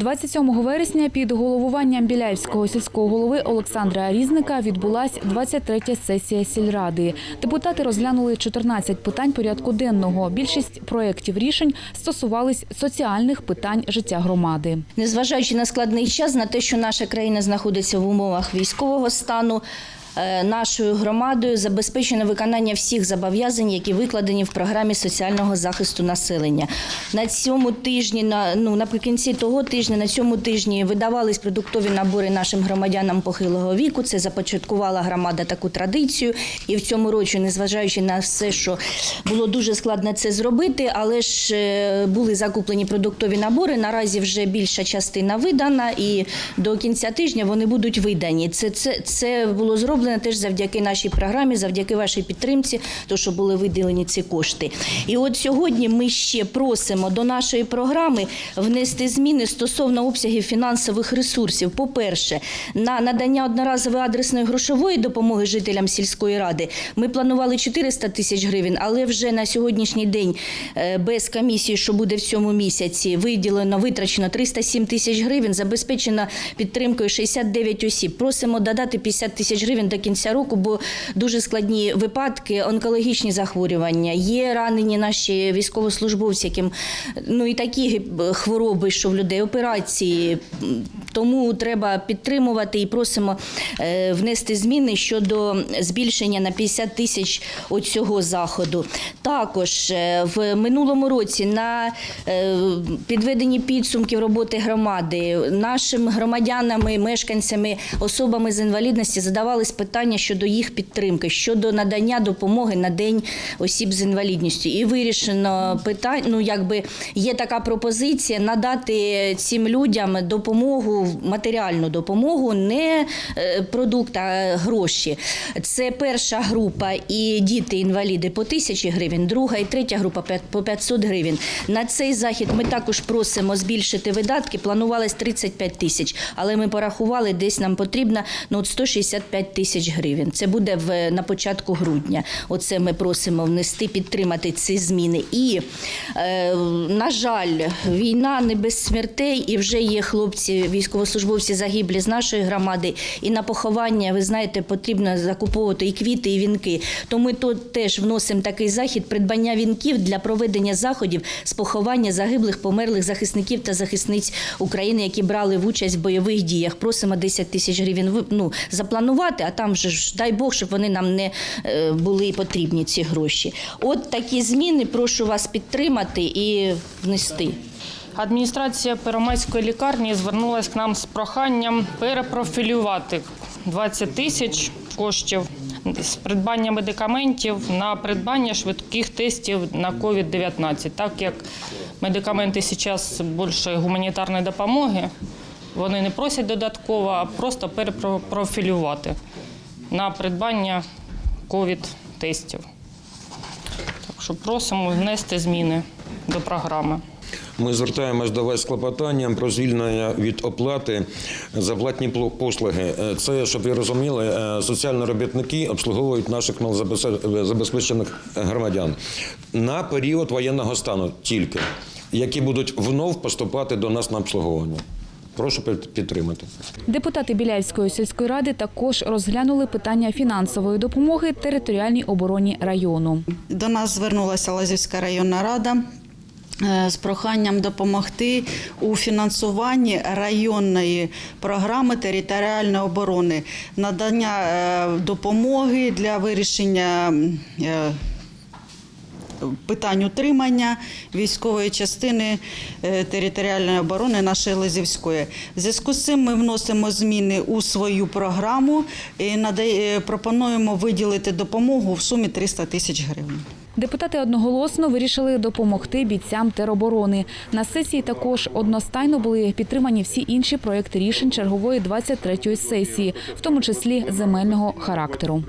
27 вересня під головуванням Біляївського сільського голови Олександра Різника відбулась 23-я сесія сільради. Депутати розглянули 14 питань порядку денного. Більшість проєктів рішень стосувались соціальних питань життя громади. Незважаючи на складний час, на те, що наша країна знаходиться в умовах військового стану. Е, Нашою громадою забезпечено виконання всіх зобов'язань, які викладені в програмі соціального захисту населення. На цьому тижні, на ну наприкінці того тижня, на цьому тижні видавались продуктові набори нашим громадянам похилого віку. Це започаткувала громада таку традицію. І в цьому році, незважаючи на все, що було дуже складно це зробити, але ж е, були закуплені продуктові набори. Наразі вже більша частина видана, і до кінця тижня вони будуть видані. Це, це, це було зроблено теж завдяки нашій програмі, завдяки вашій підтримці, то що були виділені ці кошти. І от сьогодні ми ще просимо до нашої програми внести зміни стосовно обсягів фінансових ресурсів. По-перше, на надання одноразової адресної грошової допомоги жителям сільської ради ми планували 400 тисяч гривень, але вже на сьогоднішній день е, без комісії, що буде в цьому місяці, виділено витрачено 307 тисяч гривень, забезпечено підтримкою 69 осіб. Просимо додати 50 тисяч гривень до кінця року, бо дуже складні випадки, онкологічні захворювання. Є ранені наші військовослужбовці, яким ну і такі хвороби, що в людей операції. Тому треба підтримувати і просимо е, внести зміни щодо збільшення на 50 тисяч оцього заходу. Також е, в минулому році на е, підведенні підсумків роботи громади нашим громадянами, мешканцями, особами з інвалідності задавались питання щодо їх підтримки, щодо надання допомоги на день осіб з інвалідністю. І вирішено питання. Ну якби є така пропозиція надати цим людям допомогу, матеріальну допомогу, не е, продукт, а гроші. Це перша група і діти-інваліди по тисячі гривень, друга і третя група по 500 гривень. На цей захід ми також просимо збільшити видатки. Планувалось 35 тисяч, але ми порахували, десь нам потрібно ну, от 165 тисяч гривень. Це буде в, на початку грудня. Оце ми просимо внести, підтримати ці зміни. І, е, на жаль, війна не без смертей, і вже є хлопці, військовослужбовці загиблі з нашої громади. І на поховання, ви знаєте, потрібно закуповувати і квіти, і вінки. То ми тут теж вносимо такий захід придбання вінків для проведення заходів з поховання загиблих, померлих захисників та захисниць України, які брали участь в бойових діях. Просимо 10 тисяч гривень ну, запланувати, а там же ж дай Бог, щоб вони нам не е, були потрібні ці гроші. От такі зміни прошу вас підтримати і внести. Адміністрація Первомайської лікарні звернулася к нам з проханням перепрофілювати 20 тисяч коштів з придбання медикаментів на придбання швидких тестів на COVID-19. Так як медикаменти зараз більше гуманітарної допомоги, вони не просять додатково, а просто перепрофілювати на придбання COVID-тестів. Так що просимо внести зміни до програми. Ми звертаємось до вас з клопотанням про звільнення від оплати за платні послуги. Е, Це, щоб ви розуміли, е, соціальні робітники обслуговують наших малозабезпечених громадян на період воєнного стану тільки, які будуть внов поступати до нас на обслуговування. Прошу підтримати. Депутати Біляївської сільської ради також розглянули питання фінансової допомоги територіальній обороні району. До нас звернулася Лазівська районна рада. Е, З проханням допомогти у фінансуванні районної програми територіальної оборони, надання е, допомоги для вирішення е, питань утримання військової частини територіальної оборони нашої Лизівської. В зв'язку з цим ми вносимо зміни у свою програму і пропонуємо виділити допомогу в сумі 300 тисяч гривень. Депутати одноголосно вирішили допомогти бійцям тероборони. На сесії також одностайно були підтримані всі інші проекти рішень чергової 23-ї сесії, в тому числі земельного характеру.